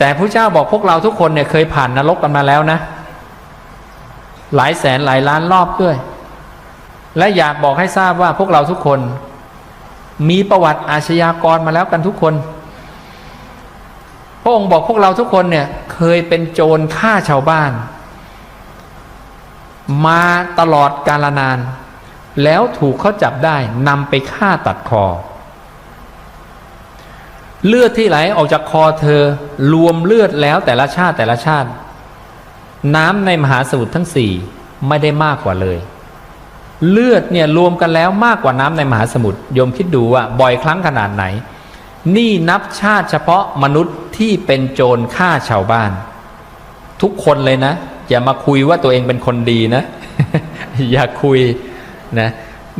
แต่พระเจ้าบอกพวกเราทุกคนเนี่ยเคยผ่านนรกกันมาแล้วนะ หลายแสนหลายล้านรอบด้วย และอยากบอกให้ทราบว่าพวกเราทุกคน มีประวัติอาชญากรมาแล้วกันทุกคน พระองค์บอกพวกเราทุกคนเนี่ยเคยเป็นโจรฆ่าชาวบ้าน มาตลอดกาลนาน แล้วถูกเขาจับได้นำไปฆ่าตัดคอ เลือดที่ไหลออกจากคอเธอ รวมเลือดแล้วแต่ละชาติแต่ละชาติ น้ำในมหาสมุทรทั้งสี่ไม่ได้มากกว่าเลย เลือดเนี่ยรวมกันแล้วมากกว่าน้ำในมหาสมุทรโยมคิดดูว่าบ่อยครั้งขนาดไหน นี่นับชาติเฉพาะมนุษย์ที่เป็นโจรฆ่าชาวบ้าน ทุกคนเลยนะ อย่ามาคุยว่าตัวเองเป็นคนดีนะ อย่าคุยนะ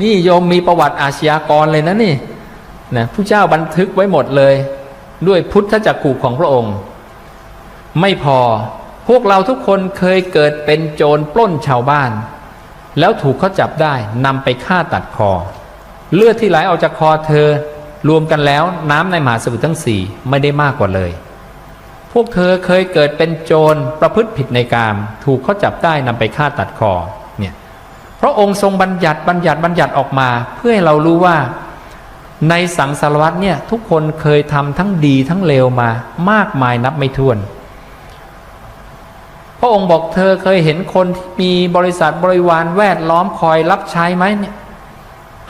นี่โยมมีประวัติอาชญากรเลยนะนี่ นะผู้เจ้าบันทึกไว้หมดเลย ด้วยพุทธจักขุของพระองค์ ไม่พอพวกเราทุกคนเคยเกิดเป็นโจรปล้นชาวบ้าน แล้วถูกเขาจับได้นำไปฆ่าตัดคอ เลือดที่ไหลออกจากคอเธอ รวมกันแล้วน้ำในมหาสมุทรทั้งสี่ไม่ได้มากกว่าเลย พวกเธอเคยเกิดเป็นโจรประพฤติผิดในกาม ถูกเขาจับได้นำไปฆ่าตัดคอเนี่ยพระองค์ทรงบัญญัติบัญญัติบัญญัติออกมา เพื่อให้เรารู้ว่า ในสังสารวัตเนี่ยทุกคนเคยทำทั้งดีทั้งเลวมามากมายนับไม่ถ้วน พระองค์บอกเธอเคยเห็นคนที่มีบริษัทบริวารแวดล้อมคอยรับใช้ไหมเนี่ย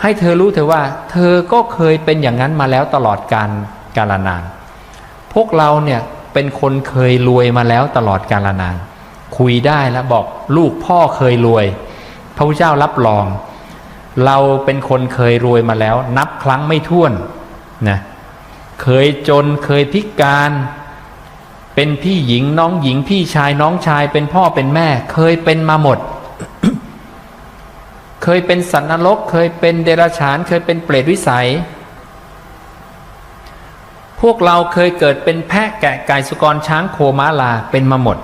ให้เธอรู้เถอะว่า เธอก็เคยเป็นอย่างนั้นมาแล้วตลอดการกาลนาน พวกเราเนี่ยเป็นคนเคยรวยมาแล้วตลอดกาลนาน คุยได้แล้วบอกลูกพ่อเคยรวย พระพุทธเจ้ารับรอง เราเป็นคนเคยรวยมาแล้ว นับครั้งไม่ถ้วนนะเคยจนเคยพิการ เป็นพี่หญิงน้องหญิงพี่ชายน้องชายเป็นพ่อเป็นแม่ เคยเป็นมาหมด เคยเป็นสัตว์นรก เคยเป็นเดรัจฉาน เคยเป็นเปรตวิสัย พวกเราเคยเกิดเป็นแพะแกะไก่สุกรช้างโคม้าลาเป็นมาหมด